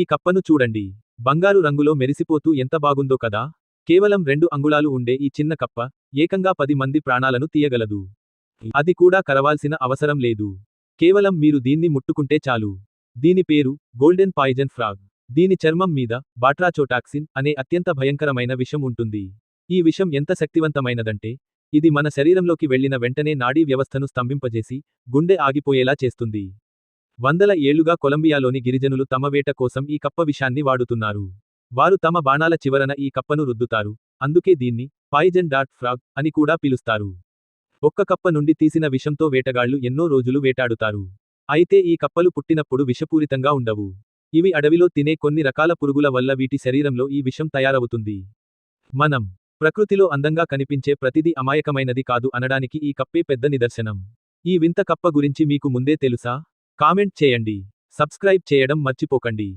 ఈ కప్పను చూడండి. బంగారు రంగులో మెరిసిపోతూ ఎంత బాగుందో కదా. కేవలం రెండు అంగుళాలు ఉండే ఈ చిన్న కప్ప ఏకంగా పది మంది ప్రాణాలను తీయగలదు. అది కూడా కరవాల్సిన అవసరం లేదు. కేవలం మీరు దీన్ని ముట్టుకుంటే చాలు. దీని పేరు గోల్డెన్ పాయిజన్ ఫ్రాగ్. దీని చర్మం మీద బాట్రాచోటాక్సిన్ అనే అత్యంత భయంకరమైన విషం ఉంటుంది. ఈ విషం ఎంత శక్తివంతమైనదంటే ఇది మన శరీరంలోకి వెళ్ళిన వెంటనే నాడీ వ్యవస్థను స్తంభింపజేసి గుండె ఆగిపోయేలా చేస్తుంది. వందల ఏళ్ళుగా కొలంబియాలోని గిరిజనులు తమ వేట కోసం ఈ కప్ప విషాన్ని వాడుతున్నారు. వారు తమ బాణాల చివరన ఈ కప్పను రుద్దుతారు. అందుకే దీన్ని పాయిజన్ డాట్ ఫ్రాగ్ అని కూడా పిలుస్తారు. ఒక్క కప్ప నుండి తీసిన విషంతో వేటగాళ్ళు ఎన్నో రోజులు వేటాడుతారు. అయితే ఈ కప్పలు పుట్టినప్పుడు విషపూరితంగా ఉండవు. ఇవి అడవిలో తినే కొన్ని రకాల పురుగుల వల్ల వీటి శరీరంలో ఈ విషం తయారవుతుంది. మనం ప్రకృతిలో అందంగా కనిపించే ప్రతిదీ అమాయకమైనది కాదు అనడానికి ఈ కప్పే పెద్ద నిదర్శనం. ఈ వింత కప్ప గురించి మీకు ముందే తెలుసా? కామెంట్ చేయండి. సబ్స్క్రైబ్ చేయడం మర్చిపోకండి.